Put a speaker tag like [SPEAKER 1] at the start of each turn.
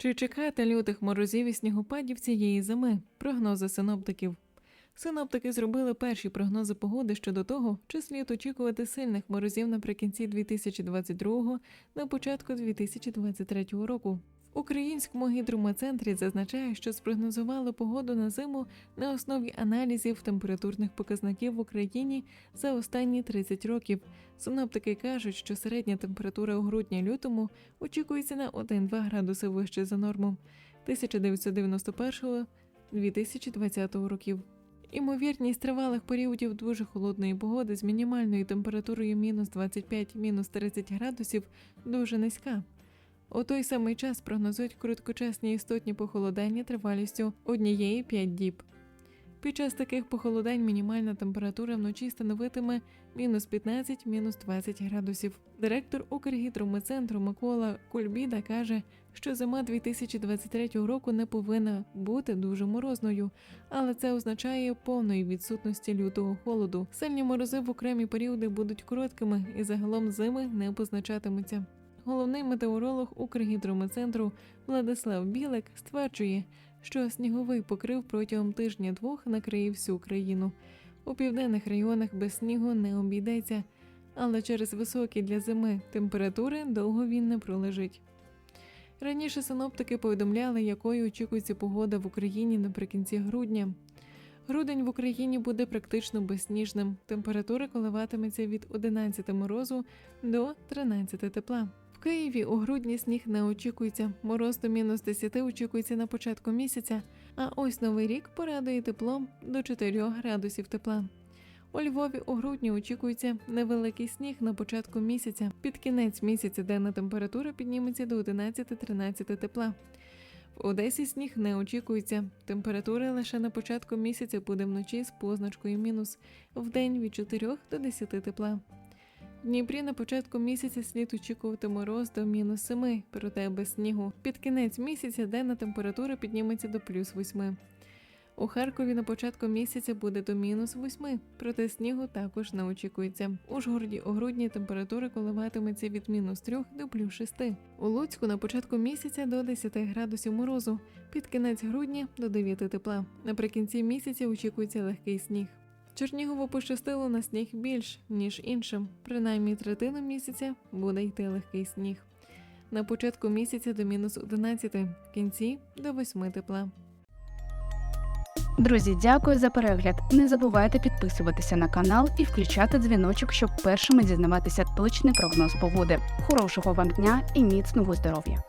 [SPEAKER 1] Чи чекати лютих морозів і снігопадів цієї зими? Прогнози синоптиків. Синоптики зробили перші прогнози погоди щодо того, чи слід очікувати сильних морозів наприкінці 2022 на початку 2023 року. Українському гідромецентрі зазначає, що спрогнозували погоду на зиму на основі аналізів температурних показників в Україні за останні 30 років. Синоптики кажуть, що середня температура у грудні-лютому очікується на 1-2 градуси вище за норму 1991-2020 років. Імовірність тривалих періодів дуже холодної погоди з мінімальною температурою мінус 25-мінус 30 градусів дуже низька. У той самий час прогнозують короткочасні істотні похолодання тривалістю однієї 5 діб. Під час таких похолодань мінімальна температура вночі становитиме мінус 15 мінус 20 градусів. Директор Укргідромецентру Микола Кульбіда каже, що зима 2023 року не повинна бути дуже морозною, але це означає повної відсутності лютого холоду. Сильні морози в окремі періоди будуть короткими і загалом зими не позначатимуться. Головний метеоролог Укргідромецентру Владислав Білик стверджує, що сніговий покрив протягом тижня-двох накриє всю країну. У південних районах без снігу не обійдеться, але через високі для зими температури довго він не пролежить. Раніше синоптики повідомляли, якою очікується погода в Україні наприкінці грудня. Грудень в Україні буде практично безсніжним. Температура коливатиметься від 11 морозу до 13 тепла. В Києві у грудні сніг не очікується. Мороз до мінус 10 очікується на початку місяця, а ось новий рік порадує теплом до 4 градусів тепла. У Львові у грудні очікується невеликий сніг на початку місяця. Під кінець місяця денна температура підніметься до 11-13 тепла. В Одесі сніг не очікується. Температура лише на початку місяця буде вночі з позначкою мінус, вдень від 4 до 10 тепла. Дніпрі на початку місяця слід очікувати мороз до мінус 7, проте без снігу. Під кінець місяця денна температура підніметься до плюс 8. У Харкові на початку місяця буде до мінус 8, проте снігу також не очікується. У Ужгороді у грудні температура коливатиметься від мінус 3 до плюс 6. У Луцьку на початку місяця до 10 градусів морозу, під кінець грудня до 9 тепла. Наприкінці місяця очікується легкий сніг. Чернігову пощастило на сніг більш, ніж іншим. Принаймні третину місяця буде йти легкий сніг. На початку місяця до мінус 11, в кінці до 8 тепла.
[SPEAKER 2] Друзі, дякую за перегляд. Не забувайте підписуватися на канал і включати дзвіночок, щоб першими дізнаватися точний прогноз погоди. Хорошого вам дня і міцного здоров'я!